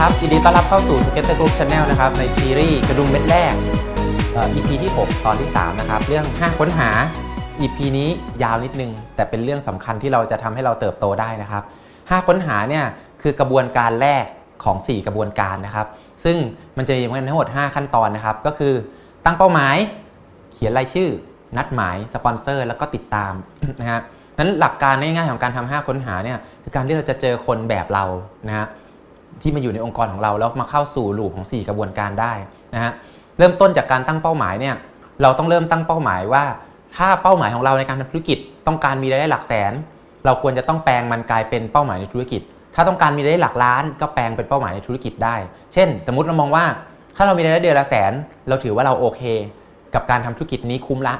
ครับยินดีต้อนรับเข้าสู่ Together Group Channel นะครับในซีรีส์กระดุมเม็ดแรก EP ที่ 6 ตอนที่ 3 นะครับ เรื่อง5ค้นหา EP นี้ยาวนิดนึง แต่เป็นเรื่องสำคัญที่เราจะทำให้เราเติบโตได้นะครับ 5 ค้นหาเนี่ยคือกระบวนการแรกของ 4 กระบวนการนะครับ ซึ่งมันจะมีกันทั้งหมด 5 ขั้นตอนนะครับ ก็คือตั้งเป้าหมาย เขียนรายชื่อ นัดหมาย สปอนเซอร์ แล้วก็ติดตามนะฮะนั้นหลักการง่ายๆของการทำ5ค้นหาเนี่ยคือการที่เราจะเจอคนแบบเรานะฮะ ที่มาอยู่ในองค์กรของเราแล้วมาเข้าสู่ลูปของ 4 กระบวนการได้นะฮะเริ่มต้นจากการตั้งเป้าหมายเนี่ยเราต้องเริ่มตั้งเป้าหมายว่า ถ้าเป้าหมายของเราในการทำธุรกิจ ต้องการมีรายได้หลักแสน เราควรจะต้องแปลงมันกลายเป็นเป้าหมายในธุรกิจ ถ้าต้องการมีรายได้หลักล้าน ก็แปลงเป็นเป้าหมายในธุรกิจได้ เช่น สมมติเรามองว่า ถ้าเรามีรายได้เดือนละแสน เราถือว่าเราโอเค กับการทำธุรกิจนี้คุ้มละ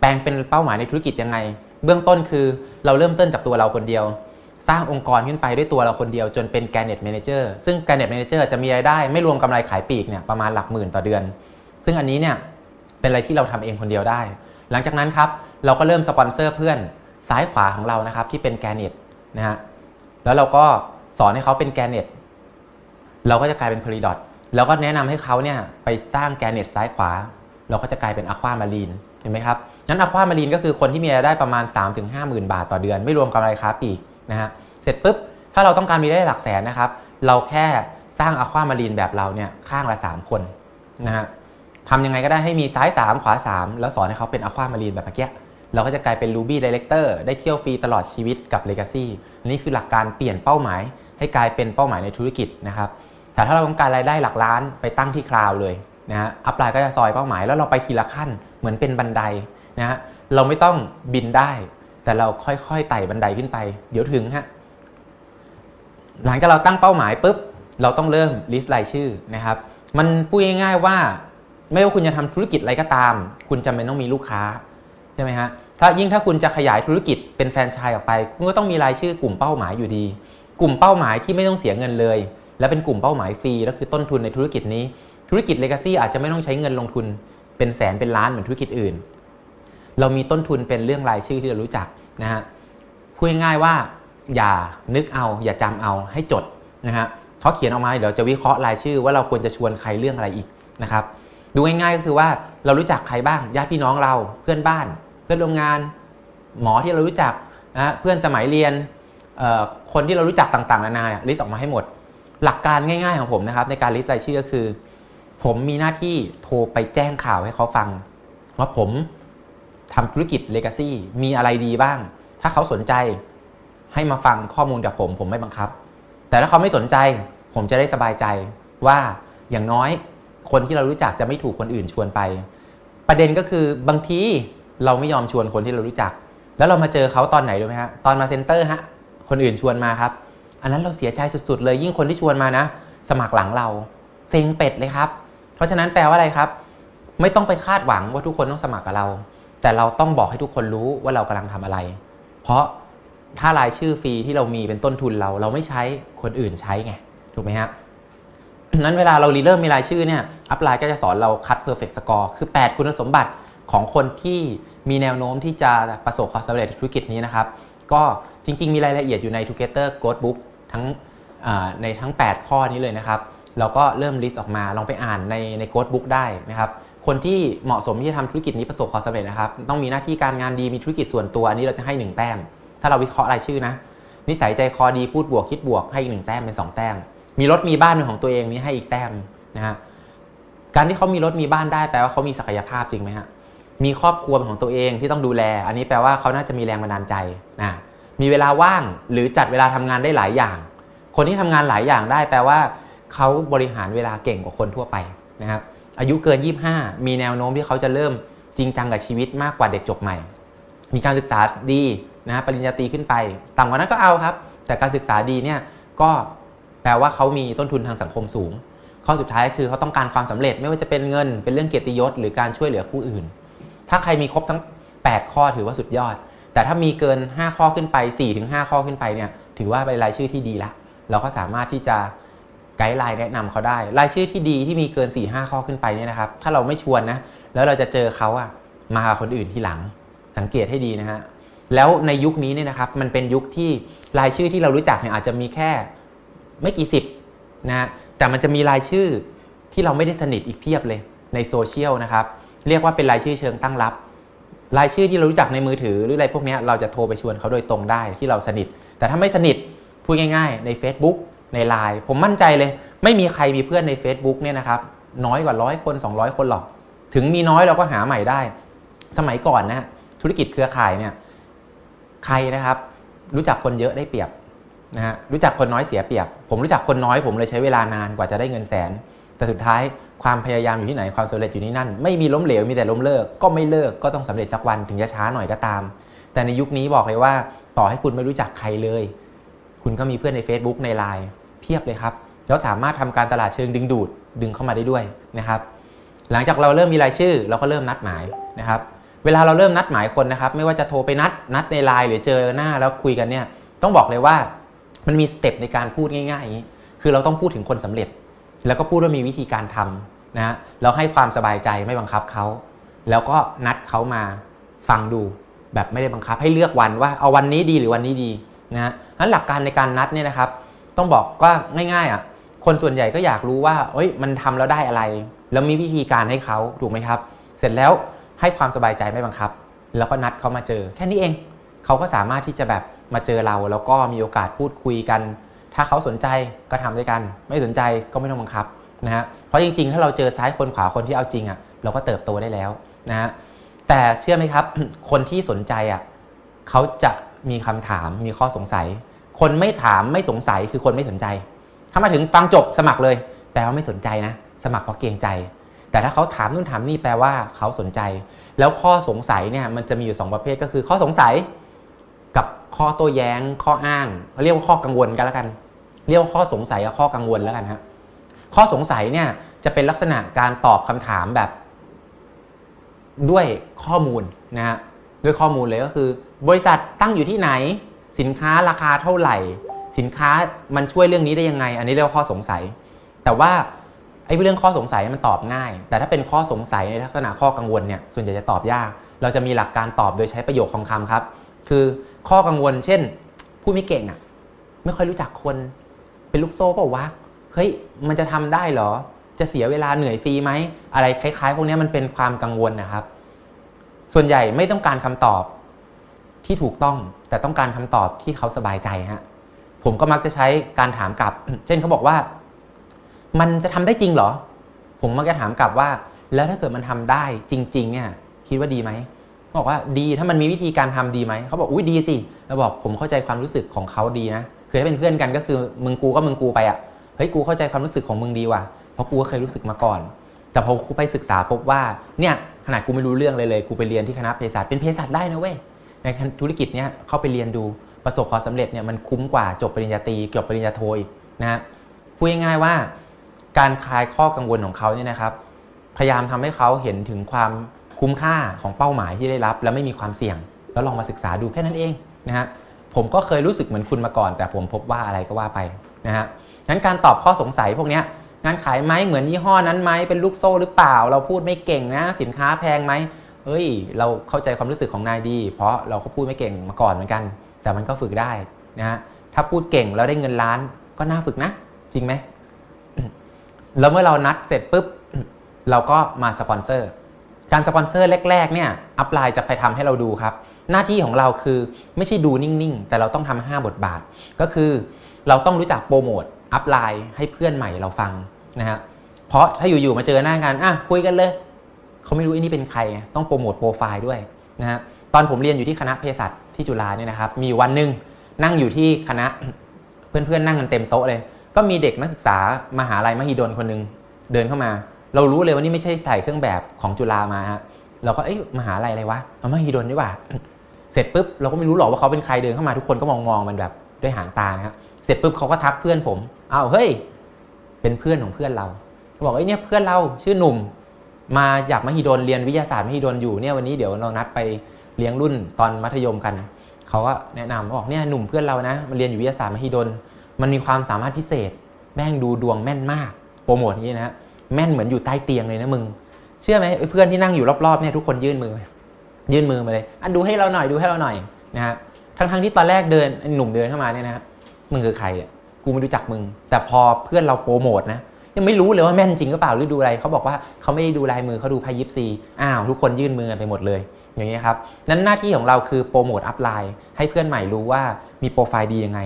แปลงเป็นเป้าหมายในธุรกิจยังไง เบื้องต้นคือเราเริ่มต้นจากตัวเราคนเดียว สร้างองค์กรขึ้นไปด้วยตัวเราคนเดียวจนเป็น g a n e t Manager ซึ่ง g a n e t Manager จะมีรายได้ไม่รวมกำไรขายปลีกเนี่ยประมาณหลักหมื่นต่อเดือน ซึ่งอันนี้เนี่ยเป็นอะไรที่เราทำเองคนเดียวได้ หลังจากนั้นครับเราก็เริ่มสปอนเซอร์เพื่อนซ้ายขวาของเรานะครับที่เป็น g a n e t นะฮะแล้วเราก็สอนให้เขาเป็น g a n e t เราก็จะกลายเป็น p e r i d o t แล้วก็แนะนำให้เขาเนี่ยไปสร้าง g a n e t ซ้ายขวา เราก็จะกลายเป็น Aqua Marine เห็นไหมครับนั้น Aqua Marine ก็คือคนที่มีรายได้ประมาณ 3-5หมื่นบาทต่อเดือน ไม่รวมกำไรค้าปลีก นะฮะเสร็จปุ๊บถ้าเราต้องการมีรายได้หลักแสนนะครับ เราแค่สร้างอะความารีนแบบเราเนี่ยข้างละ 3 คนนะฮะทำยังไงก็ได้ให้มีซ้าย 3 ขวา 3 แล้วสอนให้เขาเป็นอะความารีนแบบเมื่อกี้เราก็จะกลายเป็น Ruby Director ได้เที่ยวฟรีตลอดชีวิตกับ Legacy นี่คือหลักการเปลี่ยนเป้าหมาย ให้กลายเป็นเป้าหมายในธุรกิจนะครับแต่ถ้าเราต้องการรายได้หลักล้านไปตั้งที่คลาวเลยนะฮะอัปไลน์ก็จะซอยเป้าหมายแล้วเราไปทีละขั้นเหมือนเป็นบันไดนะฮะเราไม่ต้องบินได้ แต่เราค่อยๆไต่บันไดขึ้นไป เดี๋ยวถึงฮะหลังจากเราตั้งเป้าหมายปุ๊บเราต้องเริ่มลิสต์รายชื่อนะครับ มันพูดง่ายๆว่า ไม่ว่าคุณจะทำธุรกิจอะไรก็ตาม คุณจำเป็นต้องมีลูกค้าใช่ไหมฮะถ้ายิ่งถ้าคุณจะขยายธุรกิจเป็นแฟรนไชส์ออกไป คุณก็ต้องมีรายชื่อกลุ่มเป้าหมายอยู่ดี กลุ่มเป้าหมายที่ไม่ต้องเสียเงินเลย และเป็นกลุ่มเป้าหมายฟรีแล้วคือต้นทุนในธุรกิจนี้ ธุรกิจเลกาซี่อาจจะไม่ต้องใช้เงินลงทุน เป็นแสนเป็นล้านเหมือนธุรกิจอื่น เรามีต้นทุนเป็นเรื่องรายชื่อที่เรารู้จัก นะฮะพูดง่ายๆว่าอย่านึกเอาอย่าจำเอาให้จดนะฮะเขาเขียนออกมาเดี๋ยวจะวิเคราะห์รายชื่อ ว่าเราควรจะชวนใครเรื่องอะไรอีกนะครับดูง่ายๆก็คือว่าเรารู้จักใครบ้างญาติพี่น้องเราเพื่อนบ้าน เพื่อนร่วมงาน หมอที่เรารู้จักนะเพื่อนสมัยเรียนคนที่เรารู้จักต่างๆนานาเนี่ยลิสต์ออกมาให้หมด หลักการง่ายๆของผมนะครับในการลิสต์รายชื่อก็คือ ผมมีหน้าที่โทรไปแจ้งข่าวให้เขาฟังว่าผม ทำธุรกิจเลกาซี่มีอะไรดีบ้าง ถ้าเขาสนใจให้มาฟังข้อมูลจากผม ผมไม่บังคับ แต่ถ้าเขาไม่สนใจ ผมจะได้สบายใจว่าอย่างน้อยคนที่เรารู้จักจะไม่ถูกคนอื่นชวนไป ประเด็นก็คือบางทีเราไม่ยอมชวนคนที่เรารู้จัก แล้วเรามาเจอเขาตอนไหนรู้ไหมฮะตอนมาเซ็นเตอร์ฮะคนอื่นชวนมาครับ อันนั้นเราเสียใจสุดๆ เลยยิ่งคนที่ชวนมานะ สมัครหลังเราเซ็งเป็ดเลยครับ เพราะฉะนั้นแปลว่าอะไรครับ ไม่ต้องไปคาดหวังว่าทุกคนต้องสมัครกับเรา แต่เราต้องบอกให้ทุกคนรู้ว่าเรากำลังทำอะไร เพราะถ้ารายชื่อฟรีที่เรามีเป็นต้นทุนเรา เราไม่ใช้คนอื่นใช้ไงถูกไหมครับนั้นเวลาเรารีเริ่มมีรายชื่อเนี่ยอัพไลน์ก็จะสอนเราคัด perfect score คือ 8 คุณสมบัติของคนที่มีแนวโน้มที่จะประสบความสำเร็จในธุรกิจนี้นะครับ ก็จริง ๆ มีรายละเอียดอยู่ใน Together Code Book ทั้งในทั้ง 8 ข้อนี้เลยนะครับ เราก็เริ่มลิสต์ออกมาลองไปอ่านในใน Code Book ได้นะครับ คนที่เหมาะสมที่จะทำธุรกิจนี้ประสบความสำเร็จนะครับ ต้องมีหน้าที่การงานดีมีธุรกิจส่วนตัวอันนี้เราจะให้ 1 แต้ม ถ้าเราวิเคราะห์รายชื่อนะ นิสัยใจคอดีพูดบวกคิดบวกให้อีกหนึ่งแต้มเป็น 2 แต้ม มีรถมีบ้านเป็นของตัวเองนี่ให้อีกแต้มนะฮะการที่เขามีรถมีบ้านได้แปลว่าเขามีศักยภาพจริงไหมฮะมีครอบครัวเป็นของตัวเองที่ต้องดูแล อันนี้แปลว่าเขาน่าจะมีแรงบันดาลใจนะมีเวลาว่างหรือจัดเวลาทำงานได้หลายอย่าง คนที่ทำงานหลายอย่างได้แปลว่าเขาบริหารเวลาเก่งกว่าคนทั่วไปนะครับ อายุเกิน 25 มีแนวโน้มที่เขาจะเริ่มจริงจังกับชีวิตมากกว่าเด็กจบใหม่ มีการศึกษาดีนะฮะปริญญาตรีขึ้นไป ต่ำกว่านั้นก็เอาครับ แต่การศึกษาดีเนี่ยก็แปลว่าเขามีต้นทุนทางสังคมสูง ข้อสุดท้ายคือเขาต้องการความสำเร็จไม่ว่าจะเป็นเงิน เป็นเรื่องเกียรติยศหรือการช่วยเหลือผู้อื่น ถ้าใครมีครบทั้ง 8 ข้อถือว่าสุดยอด แต่ถ้ามีเกิน 5 ข้อขึ้นไป 4-5 ข้อขึ้นไปเนี่ยถือว่าเป็นรายชื่อที่ดีละเราก็สามารถที่จะ กด์ไลน์แนะนำเขาได้ รายชื่อที่ดีที่มีเกิน4-5ข้อขึ้นไปเนี่ยนะครับ ถ้าเราไม่ชวนนะ แล้วเราจะเจอเขาอะมาคนอื่นที่หลัง สังเกตให้ดีนะฮะ แล้วในยุคนี้เนี่ยนะครับ มันเป็นยุคที่รายชื่อที่เรารู้จักเนี่ยอาจจะมีแค่ไม่กี่สิบนะฮะ แต่มันจะมีรายชื่อที่เราไม่ได้สนิทอีกเพียบเลยในโซเชียลนะครับ เรียกว่าเป็นรายชื่อเชิงตั้งรับ รายชื่อที่เรารู้จักในมือถือหรืออะไรพวกเนี้ยเราจะโทรไปชวนเขาโดยตรงได้ที่เราสนิท แต่ถ้าไม่สนิทพูดง่าย ๆ ใน Facebook ใน Line ผมมั่นใจเลย ไม่มีใครมีเพื่อนใน Facebook เนี่ยนะครับน้อยกว่าร้อยคน 200 คนหรอก ถึงมีน้อยเราก็หาใหม่ได้ สมัยก่อนนะธุรกิจเครือข่ายเนี่ยใครนะครับ รู้จักคนเยอะได้เปรียบนะฮะรู้จักคนน้อยเสียเปรียบ ผมรู้จักคนน้อยผมเลยใช้เวลานานกว่าจะได้เงินแสน แต่สุดท้ายความพยายามอยู่ที่ไหนความสำเร็จอยู่ที่นั่น ไม่มีล้มเหลวมีแต่ล้มเลิก ก็ไม่เลิกก็ต้องสำเร็จสักวันถึงจะช้าหน่อยก็ตาม แต่ในยุคนี้บอกเลยว่า ต่อให้คุณไม่รู้จักใครเลย คุณก็มีเพื่อนใน Facebook ใน Line เพียบเลยครับแล้วสามารถทำการตลาดเชิงดึงดูดดึงเข้ามาได้ด้วยนะครับ หลังจากเราเริ่มมีรายชื่อ เราก็เริ่มนัดหมายนะครับ เวลาเราเริ่มนัดหมายคนนะครับ ไม่ว่าจะโทรไปนัดนัดในไลน์หรือเจอหน้าแล้วคุยกันเนี่ยต้องบอกเลยว่ามันมีสเต็ปในการพูดง่ายๆอย่างนี้คือเราต้องพูดถึงคนสำเร็จ แล้วก็พูดว่ามีวิธีการทำนะฮะแล้วให้ความสบายใจไม่บังคับเขาแล้วก็นัดเขามาฟังดูแบบไม่ได้บังคับให้เลือกวันว่าเอาวันนี้ดีหรือวันนี้ดีนะฮะนั้นหลักการในการนัดเนี่ยนะครับ ต้องบอกว่าง่ายๆอะคนส่วนใหญ่ก็อยากรู้ว่าเอ้ยมันทำแล้วได้อะไร แล้วมีวิธีการให้เขาถูกไหมครับ เสร็จแล้วให้ความสบายใจไม่บังคับ แล้วก็นัดเขามาเจอ แค่นี้เองเขาก็สามารถที่จะแบบมาเจอเรา แล้วก็มีโอกาสพูดคุยกัน ถ้าเขาสนใจก็ทำด้วยกัน ไม่สนใจก็ไม่ต้องบังคับนะฮะเพราะจริงๆ ถ้าเราเจอซ้ายคนขวาคนที่เอาจริงอะเราก็เติบโตได้แล้วนะฮะแต่เชื่อไหมครับ คนที่สนใจอะเขาจะมีคำถามมีข้อสงสัย คนไม่ถามไม่สงสัยคือคนไม่สนใจ ถ้ามาถึงฟังจบสมัครเลย แปลว่าไม่สนใจนะ สมัครเพราะเกรงใจ แต่ถ้าเขาถามนู่นถามนี่แปลว่าเขาสนใจ แล้วข้อสงสัยเนี่ยมันจะมีอยู่ 2 ประเภทก็คือ ข้อสงสัยกับข้อโต้แย้ง ข้ออ้างเรียกว่าข้อกังวลกันแล้วกัน เรียกว่าข้อสงสัยกับข้อกังวลแล้วกันฮะข้อสงสัยเนี่ยจะเป็นลักษณะการตอบคำถามแบบด้วยข้อมูลนะฮะด้วยข้อมูลเลยก็คือ บริษัทตั้งอยู่ที่ไหน สินค้าราคาเท่าไหร่ สินค้ามันช่วยเรื่องนี้ได้ยังไง อันนี้เรียกว่าข้อสงสัย แต่ว่าไอ้เรื่องข้อสงสัยมันตอบง่าย แต่ถ้าเป็นข้อสงสัยในลักษณะข้อกังวลเนี่ยส่วนใหญ่จะตอบยาก เราจะมีหลักการตอบโดยใช้ประโยคคำคำๆครับ คือข้อกังวล เช่น ผู้ไม่เก่งอะไม่ค่อยรู้จักคน เป็นลูกโซ่เปล่าวะเฮ้ยมันจะทำได้เหรอ จะเสียเวลาเหนื่อยฟรีไหมอะไรคล้ายๆ พวกนี้มันเป็นความกังวลนะครับ ส่วนใหญ่ไม่ต้องการคำตอบ ที่ถูกต้องแต่ต้องการคำตอบที่เขาสบายใจฮะผมก็มักจะใช้การถามกลับ เช่นเขาบอกว่า มันจะทำได้จริงเหรอ ผมมักจะถามกลับว่า แล้วถ้าเกิดมันทำได้จริง ๆ เนี่ย คิดว่าดีไหมเขาบอกว่าดีถ้ามันมีวิธีการทำดีไหมเขาบอกอุ้ยดีสิเราบอกผมเข้าใจความรู้สึกของเขาดีนะคือถ้เป็นเพื่อนกันก็คือมึงกูก็มึงกูไปอะเฮ้ยกูเข้าใจความรู้สึกของมึงดีว่ะเพราะกูก็เคยรู้สึกมาก่อน แต่พอกูไปศึกษาพบว่าเนี่ยขนาดกูไม่รู้เรื่องเลยเลยกูไปเรียนที่คณะเภสัชเป็นเภสัชได้นะเว้ย ในธุรกิจเนี้ยเข้าไปเรียนดูประสบความสำเร็จเนี่ยมันคุ้มกว่าจบปริญญาตรีจบปริญญาโทอีกนะฮะพูดง่ายๆว่าการคลายข้อกังวลของเขาเนี่ยนะครับ พยายามทำให้เขาเห็นถึงความคุ้มค่าของเป้าหมายที่ได้รับ และไม่มีความเสี่ยง แล้วลองมาศึกษาดูแค่นั้นเองนะฮะผมก็เคยรู้สึกเหมือนคุณมาก่อน แต่ผมพบว่าอะไรก็ว่าไปนะฮะงั้นการตอบข้อสงสัยพวกนี้งานขายไหมเหมือนยี่ห้อนั้นไหมเป็นลูกโซ่หรือเปล่า เราพูดไม่เก่งนะ สินค้าแพงไหม เอ้ย เราเข้าใจความรู้สึกของนายดี เพราะเราก็พูดไม่เก่งมาก่อนเหมือนกัน แต่มันก็ฝึกได้นะฮะถ้าพูดเก่งแล้วได้เงินล้านก็น่าฝึกนะ จริงไหมแล้วเมื่อเรานัดเสร็จปุ๊บเราก็มาสปอนเซอร์ การสปอนเซอร์แรก ๆ เนี่ยอัพไลน์จะไปทำให้เราดูครับ หน้าที่ของเราคือไม่ใช่ดูนิ่ง ๆ แต่เราต้องทำห้าบทบาท ก็คือเราต้องรู้จักโปรโมทอัพไลน์ให้เพื่อนใหม่เราฟังนะฮะเพราะถ้าอยู่ ๆ มาเจอหน้างานอะคุยกันเลย เขาไม่รู้ไอ้นี่เป็นใคร ต้องโปรโมทโปรไฟล์ด้วยนะฮะตอนผมเรียนอยู่ที่คณะเภสัชที่จุฬาเนี่ยนะครับ มีวันหนึ่งนั่งอยู่ที่คณะเพื่อนๆนั่งกันเต็มโต๊ะเลย ก็มีเด็กนักศึกษามหาลัยมหิดลคนหนึ่งเดินเข้ามา เรารู้เลยว่านี่ไม่ใช่ใส่เครื่องแบบของจุฬามาฮะเราก็เอ้ยมหาลัยอะไรวะเอามหิดลดีกว่า เสร็จปุ๊บเราก็ไม่รู้หรอกว่าเขาเป็นใครเดินเข้ามาทุกคนก็มองๆมันแบบด้วยหางตานะครับเสร็จปุ๊บเขาก็ทักเพื่อนผมอ้าวเฮ้ย เป็นเพื่อนของเพื่อนเราเขาบอกไอ้เนี่ยเพื่อนเราชื่อหนุ่ม มาจากมหิดลเรียนวิทยาศาสตร์มหิดลอยู่เนี่ยวันนี้เดี๋ยวเรานัดไปเลี้ยงรุ่นตอนมัธยมกันเขาก็แนะนำบอกเนี่ยหนุ่มเพื่อนเรานะมาเรียนอยู่วิทยาศาสตร์มหิดลมันมีความสามารถพิเศษ แม่งดูดวงแม่นมากโปรโมทอย่นี้นะฮะแม่นเหมือนอยู่ใต้เตียงเลยนะมึง เชื่อไหมเพื่อนที่นั่งอยู่รอบๆเนี่ยทุกคนยื่นมือ ยื่นมือมาเลยอันดูให้เราหน่อยดูให้เราหน่อยนะฮะทั้งทั้งๆที่ตอนแรกเดินหนุ่มเดินเข้ามาเนี่ยนะฮะมึงคือใครกูไม่รู้จักมึง แต่พอเพื่อนเราโปรโมทนะ ยังไม่รู้เลยว่าแม่นจริงหรือเปล่าหรือดูอะไรเขาบอกว่าเขาไม่ได้ดูลายมือเขาดูไพ่ยิปซีอ้าวทุกคนยื่นมือกันไปหมดเลย อย่างนี้ครับนั้นหน้าที่ของเราคือโปรโมทอัพไลน์ให้เพื่อนใหม่รู้ว่ามีโปรไฟล์ดียังไง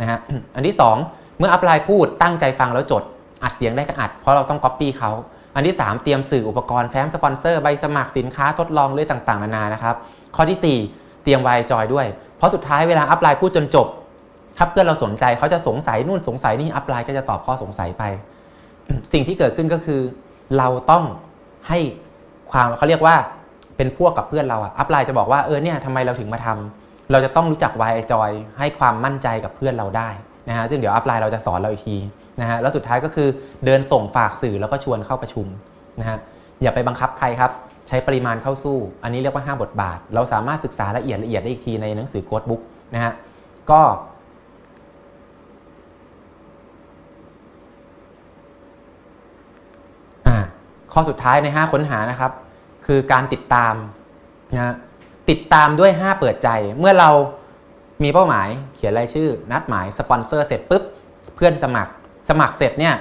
นะฮะอันที่ 2 เมื่ออัพไลน์พูดตั้งใจฟังแล้วจดอัดเสียงได้ก็อัด เพราะเราต้องก๊อปปี้เขาอันที่ 3 เตรียมสื่ออุปกรณ์แฟ้มสปอนเซอร์ใบสมัครสินค้าทดลองเรื่องต่างๆนานานะครับข้อทีสี่4 เตรียมไวจอยด้วย เพราะสุดท้ายเวลาอัพไลน์พูดจนจบถ้าเพื่อนเราสนใจเขาจะสงสัยนู่นสงสัยนี่อัพไลน์ก็จะตอบข้อสงสัยไป สิ่งที่เกิดขึ้นก็คือ เราต้องให้ความเขาเรียกว่าเป็นพวกกับเพื่อนเราอะอัพไลน์จะบอกว่าเออเนี่ยทำไมเราถึงมาทำเราจะต้องรู้จักวายจอยให้ความมั่นใจกับเพื่อนเราได้นะฮะซึ่งเดี๋ยวอัพไลน์เราจะสอนเราอีกทีนะฮะแล้วสุดท้ายก็คือเดินส่งฝากสื่อแล้วก็ชวนเข้าประชุมนะฮะอย่าไปบังคับใครครับ ใช้ปริมาณเข้าสู้ อันนี้เรียกว่า 5 บทบาท เราสามารถศึกษาละเอียดละเอียดได้อีกทีในหนังสือโค้ดบุ๊กนะฮะก็ อ่า ข้อสุดท้ายใน 5 ค้นหานะครับ คือการติดตามนะฮะติดตามด้วย 5 เปิดใจ เมื่อเรามีเป้าหมายเขียนรายชื่อ นัดหมายสปอนเซอร์เสร็จปุ๊บเพื่อนสมัคร สมัครเสร็จเนี่ย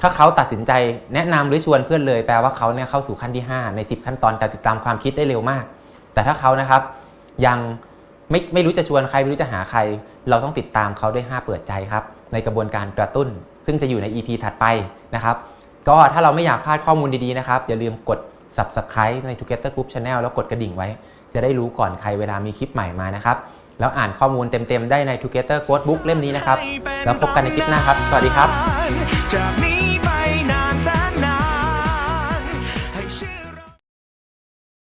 ถ้าเขาตัดสินใจแนะนำหรือชวนเพื่อนเลยแปลว่าเขาเนี่ยเข้าสู่ขั้นที่ 5 ใน 10 ขั้นตอนการติดตามความคิดได้เร็วมาก แต่ถ้าเขานะครับยังไม่ไม่รู้จะชวนใครไม่รู้จะหาใคร เราต้องติดตามเขาด้วย 5 เปิดใจครับในกระบวนการกระตุ้น ซึ่งจะอยู่ใน EP ถัดไปนะครับ ก็ถ้าเราไม่อยากพลาดข้อมูลดีๆนะครับ อย่าลืมกด subscribe ใน Together Group Channel แล้วกดกระดิ่งไว้ จะได้รู้ก่อนใครเวลามีคลิปใหม่มานะครับ แล้วอ่านข้อมูลเต็มๆ ได้ใน Together Code Book เล่มนี้นะครับ แล้วพบกันในคลิปหน้าครับ สวัสดีครับ